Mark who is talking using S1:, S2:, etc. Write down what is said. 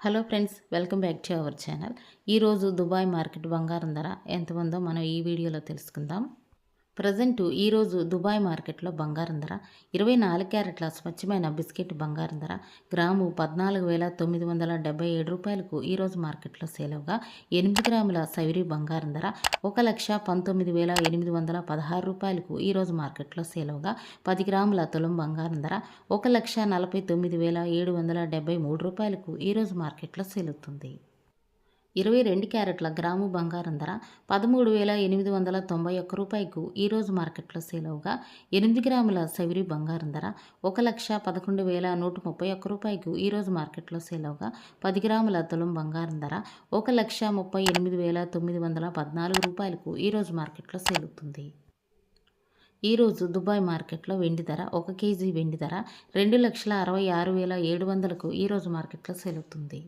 S1: Hello friends welcome back to our channel. ఈరోజు Dubai market బంగారం ధర ఎంత ఉందో మనం ఈ వీడియోలో తెలుసుకుందాం. ప్రజెంట్ ఈరోజు దుబాయ్ మార్కెట్లో బంగారం ధర ఇరవై నాలుగు క్యారెట్ల స్వచ్ఛమైన బిస్కెట్ బంగారం ధర. గ్రాము పద్నాలుగు వేల తొమ్మిది వందల డెబ్బై ఏడు రూపాయలకు ఈరోజు మార్కెట్లో సేలవుగా ఎనిమిది గ్రాముల సైరీ బంగారం ధర ఒక లక్ష పంతొమ్మిది వేల ఎనిమిది వందల పదహారు రూపాయలకు ఈరోజు మార్కెట్లో సేలవుగా పది గ్రాముల తులం బంగారం ధర ఒక లక్ష నలభై తొమ్మిది వేల ఏడు వందల డెబ్బై మూడు రూపాయలకు ఈరోజు మార్కెట్లో సేలుతుంది ఇరవై రెండు క్యారెట్ల గ్రాము బంగారం ధర పదమూడు వేల ఎనిమిది వందల తొంభై ఒక్క రూపాయకు ఈరోజు మార్కెట్లో సేలవుగా ఎనిమిది గ్రాముల సవిరి బంగారం ధర ఒక లక్ష పదకొండు వేల నూట ముప్పై ఒక్క రూపాయకు ఈరోజు మార్కెట్లో సేలవుగా పది గ్రాముల తులం బంగారం ధర ఒక లక్ష ముప్పై ఎనిమిది వేల తొమ్మిది వందల పద్నాలుగు రూపాయలకు ఈరోజు మార్కెట్లో సేలుతుంది ఈరోజు దుబాయ్ మార్కెట్లో వెండి ధర ఒక కేజీ వెండి ధర రెండు లక్షల అరవై ఆరు వేల ఏడు వందలకు ఈరోజు మార్కెట్లో సేలుతుంది